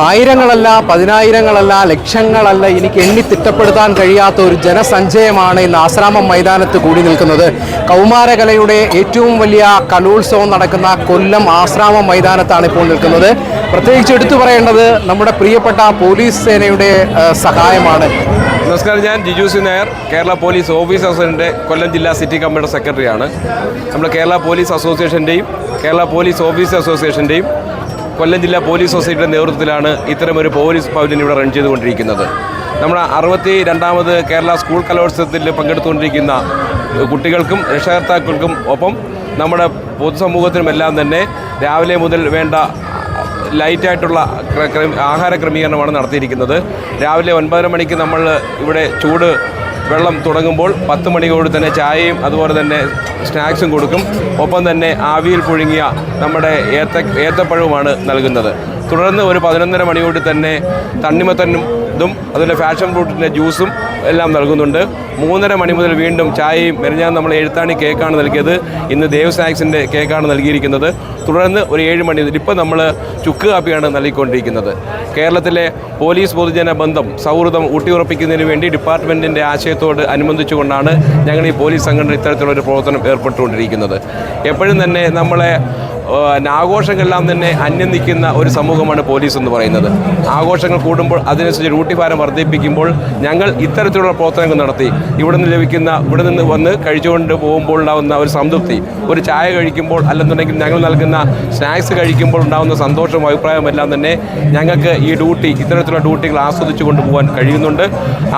ആയിരങ്ങളല്ല പതിനായിരങ്ങളല്ല ലക്ഷങ്ങളല്ല എനിക്ക് എണ്ണി തിട്ടപ്പെടുത്താൻ കഴിയാത്ത ഒരു ജനസഞ്ചയമാണ് ഇന്ന് ആശ്രാമം മൈതാനത്ത് കൂടി നിൽക്കുന്നത്. കൗമാരകലയുടെ ഏറ്റവും വലിയ കലോത്സവം നടക്കുന്ന കൊല്ലം ആശ്രാമം മൈതാനത്താണ് ഇപ്പോൾ നിൽക്കുന്നത്. പ്രത്യേകിച്ച് എടുത്തു പറയേണ്ടത് നമ്മുടെ പ്രിയപ്പെട്ട പോലീസ് സേനയുടെ സഹായമാണ്. നമസ്കാരം ഞാൻ ജിജു നായർ കേരള പോലീസ് ഓഫീസ് അസോസിയേഷന്റെ കൊല്ലം ജില്ലാ സിറ്റി കമ്മിറ്റിയുടെ സെക്രട്ടറിയാണ്. നമ്മൾ കേരള പോലീസ് അസോസിയേഷന്റെയും കേരള പോലീസ് ഓഫീസ് അസോസിയേഷന്റെയും കൊല്ലം ജില്ലാ പോലീസ് സൊസൈറ്റിയുടെ നേതൃത്വത്തിലാണ് ഇത്തരമൊരു പോലീസ് പവലിയൻ ഇവിടെ റൺ ചെയ്തുകൊണ്ടിരിക്കുന്നത്. നമ്മുടെ അറുപത്തി രണ്ടാമത് കേരള സ്കൂൾ കലോത്സവത്തിൽ പങ്കെടുത്തുകൊണ്ടിരിക്കുന്ന കുട്ടികൾക്കും രക്ഷകർത്താക്കൾക്കും ഒപ്പം നമ്മുടെ പൊതുസമൂഹത്തിനുമെല്ലാം തന്നെ രാവിലെ മുതൽ വേണ്ട ലൈറ്റായിട്ടുള്ള ആഹാര ക്രമീകരണമാണ് നടത്തിയിരിക്കുന്നത്. രാവിലെ ഒൻപതര മണിക്ക് നമ്മൾ ഇവിടെ ചൂട് വെള്ളം തുടങ്ങുമ്പോൾ പത്ത് മണിയോട് തന്നെ ചായയും അതുപോലെ തന്നെ സ്നാക്സും കൊടുക്കും. ഒപ്പം തന്നെ ആവിയിൽ പുഴുങ്ങിയ നമ്മുടെ ഏത്ത ഏത്തപ്പഴവുമാണ് നൽകുന്നത്. തുടർന്ന് ഒരു പതിനൊന്നര മണിയോട് തന്നെ തണ്ണിമത്തനും ഇതും അതുപോലെ ഫാഷൻ ഫ്രൂട്ടിന്റെ ജ്യൂസും എല്ലാം നൽകുന്നുണ്ട്. മൂന്നര മണി മുതൽ വീണ്ടും ചായയും മെരഞ്ഞാൻ നമ്മൾ എഴുത്താണി കേക്കാണ് നൽകിയത്. ഇന്ന് ദേവ് സ്നാക്സിന്റെ കേക്കാണ് നൽകിയിരിക്കുന്നത്. തുടർന്ന് ഒരു ഏഴ് മണി ഇപ്പോൾ ഇപ്പം നമ്മൾ ചുക്ക് കാപ്പിയാണ് നൽകിക്കൊണ്ടിരിക്കുന്നത്. കേരളത്തിലെ പോലീസ് പൊതുജന ബന്ധം സൗഹൃദം ഊട്ടിയുറപ്പിക്കുന്നതിന് വേണ്ടി ഡിപ്പാർട്ട്മെന്റിന്റെ ആശയത്തോട് അനുബന്ധിച്ചുകൊണ്ടാണ് ഞങ്ങൾ ഈ പോലീസ് സംഘടന ഇത്തരത്തിലുള്ള ഒരു പ്രവർത്തനം ഏർപ്പെട്ടുകൊണ്ടിരിക്കുന്നത്. എപ്പോഴും തന്നെ നമ്മളെ ആഘോഷങ്ങളെല്ലാം തന്നെ അന്യം നിൽക്കുന്ന ഒരു സമൂഹമാണ് പോലീസ് എന്ന് പറയുന്നത്. ആഘോഷങ്ങൾ കൂടുമ്പോൾ അതിനനുസരിച്ച് ഡ്യൂട്ടി ഭാരം വർദ്ധിപ്പിക്കുമ്പോൾ ഞങ്ങൾ ഇത്തരത്തിലുള്ള പ്രവർത്തനങ്ങൾ നടത്തി. ഇവിടെ നിന്ന് ലഭിക്കുന്ന ഇവിടെ നിന്ന് വന്ന് കഴിച്ചുകൊണ്ട് പോകുമ്പോൾ ഉണ്ടാകുന്ന ഒരു സംതൃപ്തി. ഒരു ചായ കഴിക്കുമ്പോൾ അല്ലെന്നുണ്ടെങ്കിൽ ഞങ്ങൾ നൽകുന്ന സ്നാക്സ് കഴിക്കുമ്പോൾ ഉണ്ടാകുന്ന സന്തോഷവും അഭിപ്രായവും എല്ലാം തന്നെ ഞങ്ങൾക്ക് ഈ ഡ്യൂട്ടി ഇത്തരത്തിലുള്ള ഡ്യൂട്ടികൾ ആസ്വദിച്ചു കൊണ്ടുപോകാൻ കഴിയുന്നുണ്ട്.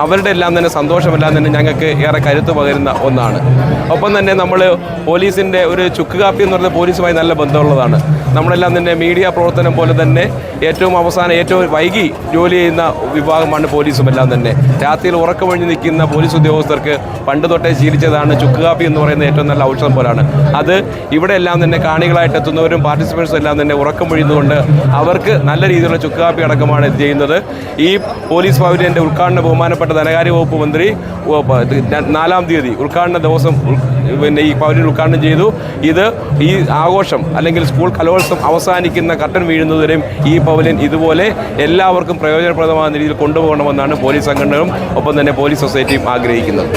അവരുടെ എല്ലാം തന്നെ സന്തോഷമെല്ലാം തന്നെ ഞങ്ങൾക്ക് ഏറെ കരുത്ത് പകരുന്ന ഒന്നാണ്. ഒപ്പം തന്നെ നമ്മൾ പോലീസിന്റെ ഒരു ചുക്ക് കാപ്പി എന്ന് പറയുന്നത് പോലീസുമായി നല്ല ബന്ധമുള്ളതാണ് നമ്മളെല്ലാം തന്നെ മീഡിയ പ്രവർത്തനം പോലെ തന്നെ ഏറ്റവും അവസാനം ഏറ്റവും വൈകി ജോലി ചെയ്യുന്ന വിഭാഗമാണ് പോലീസും എല്ലാം തന്നെ. രാത്രിയിൽ ഉറക്കമൊഴിഞ്ഞ് നിൽക്കുന്ന പോലീസ് ഉദ്യോഗസ്ഥർക്ക് പണ്ട് തൊട്ടേ ശീലിച്ചതാണ് ചുക്ക് കാപ്പി എന്ന് പറയുന്ന ഏറ്റവും നല്ല ഔഷധം പോലാണ്. അത് ഇവിടെ എല്ലാം തന്നെ കാണികളായിട്ട് എത്തുന്നവരും പാർട്ടിസിപ്പൻസും എല്ലാം തന്നെ ഉറക്കം പൊഴിയുന്നതുകൊണ്ട് അവർക്ക് നല്ല രീതിയിലുള്ള ചുക്ക് കാപ്പി അടക്കമാണ് ഇത് ചെയ്യുന്നത്. ഈ പോലീസ് ഭവനിന്റെ ഉദ്ഘാടന ബഹുമാനപ്പെട്ട ധനകാര്യ വകുപ്പ് മന്ത്രി നാലാം തീയതി ഉദ്ഘാടന ദിവസം പിന്നെ ഈ പൗരൻ ഉദ്ഘാടനം ചെയ്തു. ഇത് ഈ ആഘോഷം അല്ലെങ്കിൽ സ്കൂൾ കലോത്സവം അവസാനിക്കുന്ന കട്ടൻ വീഴുന്നതുവരെയും ഈ പൗരൻ ഇതുപോലെ എല്ലാവർക്കും പ്രയോജനപ്രദമാകുന്ന രീതിയിൽ കൊണ്ടുപോകണമെന്നാണ് പോലീസ് സംഘടനകളും ഒപ്പം തന്നെ പോലീസ് സൊസൈറ്റിയും ആഗ്രഹിക്കുന്നത്.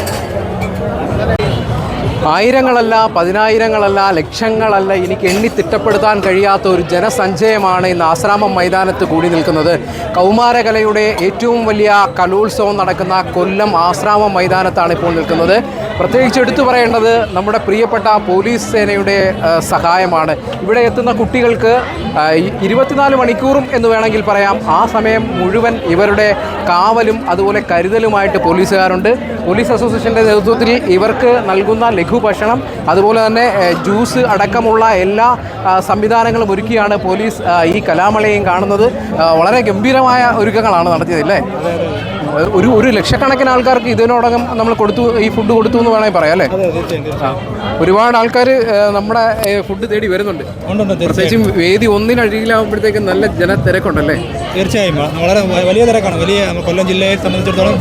ആയിരങ്ങളല്ല പതിനായിരങ്ങളല്ല ലക്ഷങ്ങളല്ല എനിക്ക് എണ്ണി തിട്ടപ്പെടുത്താൻ കഴിയാത്ത ഒരു ജനസഞ്ചയമാണ് ഇന്ന് ആശ്രാമം മൈതാനത്ത് കൂടി നിൽക്കുന്നത്. കൗമാരകലയുടെ ഏറ്റവും വലിയ കലോത്സവം നടക്കുന്ന കൊല്ലം ആശ്രാമം മൈതാനത്താണ് ഇപ്പോൾ നിൽക്കുന്നത്. പ്രത്യേകിച്ച് എടുത്തു പറയേണ്ടത് നമ്മുടെ പ്രിയപ്പെട്ട പോലീസ് സേനയുടെ സഹായമാണ്. ഇവിടെ എത്തുന്ന കുട്ടികൾക്ക് ഇരുപത്തിനാല് മണിക്കൂറും എന്ന് വേണമെങ്കിൽ പറയാം. ആ സമയം മുഴുവൻ ഇവരുടെ കാവലും അതുപോലെ കരുതലുമായിട്ട് പോലീസുകാരുണ്ട്. പോലീസ് അസോസിയേഷന്റെ നേതൃത്വത്തിൽ ഇവർക്ക് നൽകുന്ന ലഘുഭക്ഷണം അതുപോലെ തന്നെ ജ്യൂസ് അടക്കമുള്ള എല്ലാ സംവിധാനങ്ങളും ഒരുക്കിയാണ് പോലീസ് ഈ കലാമളയും കാണുന്നത്. വളരെ ഗംഭീരമായ ഒരുക്കങ്ങളാണ് നടത്തിയത് അല്ലേ? ഒരു ഒരു ലക്ഷക്കണക്കിന് ആൾക്കാർക്ക് ഇതിനോടകം നമ്മൾ കൊടുത്തു ഈ ഫുഡ് കൊടുത്തു എന്ന് വേണമെങ്കിൽ പറയാം അല്ലേ? ഒരുപാട് ആൾക്കാർ നമ്മുടെ ഫുഡ് തേടി വരുന്നുണ്ട്. പ്രത്യേകിച്ചും വേദി ഒന്നിനഴിയിലാകുമ്പോഴത്തേക്കും നല്ല ജനത്തിരക്കുണ്ടല്ലേ? തീർച്ചയായും. വളരെ വലിയ തിരക്കാണ്. വലിയ കൊല്ലം ജില്ലയെ സംബന്ധിച്ചിടത്തോളം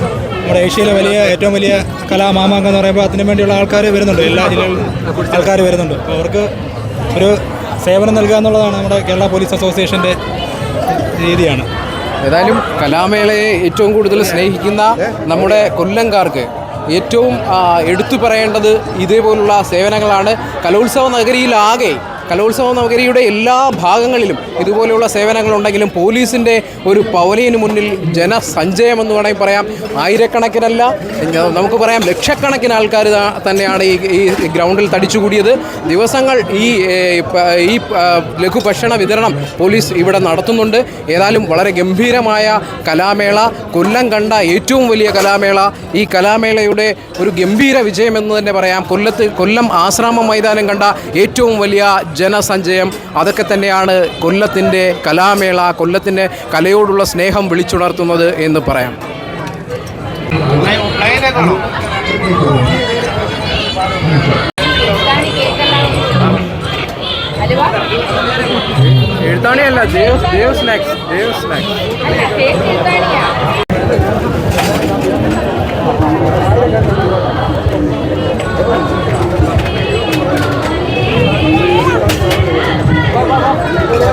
നമ്മുടെ ഏഷ്യയിലെ വലിയ ഏറ്റവും വലിയ കലാമാമാങ്കം എന്ന് പറയുമ്പോൾ അതിനു വേണ്ടിയുള്ള ആൾക്കാർ വരുന്നുണ്ട്. എല്ലാ ജില്ലകളിലും ആൾക്കാർ വരുന്നുണ്ട്. അപ്പോൾ അവർക്ക് ഒരു സേവനം നൽകുക എന്നുള്ളതാണ് നമ്മുടെ കേരള പോലീസ് അസോസിയേഷന്റെ രീതിയാണ്. ഏതായാലും കലാമേളയെ ഏറ്റവും കൂടുതൽ സ്നേഹിക്കുന്ന നമ്മുടെ കൊല്ലംകാർക്ക് ഏറ്റവും എടുത്തു പറയേണ്ടത് ഇതേപോലുള്ള സേവനങ്ങളാണ്. കലോത്സവ നഗരിയിലാകെ കലോത്സവ നഗരിയുടെ എല്ലാ ഭാഗങ്ങളിലും ഇതുപോലെയുള്ള സേവനങ്ങളുണ്ടെങ്കിലും പോലീസിന്റെ ഒരു പവലിയന് മുന്നിൽ ജനസഞ്ചയമെന്ന് വേണമെങ്കിൽ പറയാം. ആയിരക്കണക്കിനല്ല നമുക്ക് പറയാം ലക്ഷക്കണക്കിന് ആൾക്കാർ തന്നെയാണ് ഈ ഈ ഗ്രൗണ്ടിൽ തടിച്ചുകൂടിയത്. ദിവസങ്ങൾ ഈ ഈ ലഘുഭക്ഷണ വിതരണം പോലീസ് ഇവിടെ നടത്തുന്നുണ്ട്. ഏതായാലും വളരെ ഗംഭീരമായ കലാമേള കൊല്ലം കണ്ട ഏറ്റവും വലിയ കലാമേള. ഈ കലാമേളയുടെ ഒരു ഗംഭീര വിജയമെന്ന് തന്നെ പറയാം. കൊല്ലത്ത് കൊല്ലം ആശ്രാമ മൈതാനം കണ്ട ഏറ്റവും വലിയ ജനസഞ്ചയം. അതൊക്കെ തന്നെയാണ് കൊല്ലത്തിന്റെ കലാമേള കൊല്ലത്തിന്റെ കലയോടുള്ള സ്നേഹം വിളിച്ചുണർത്തുന്നത് എന്ന് പറയാം. എഴുത്താണിയല്ല ദേവ് ദേവ് സ്നാക്സ് ദേവ് സ്നാക്സ്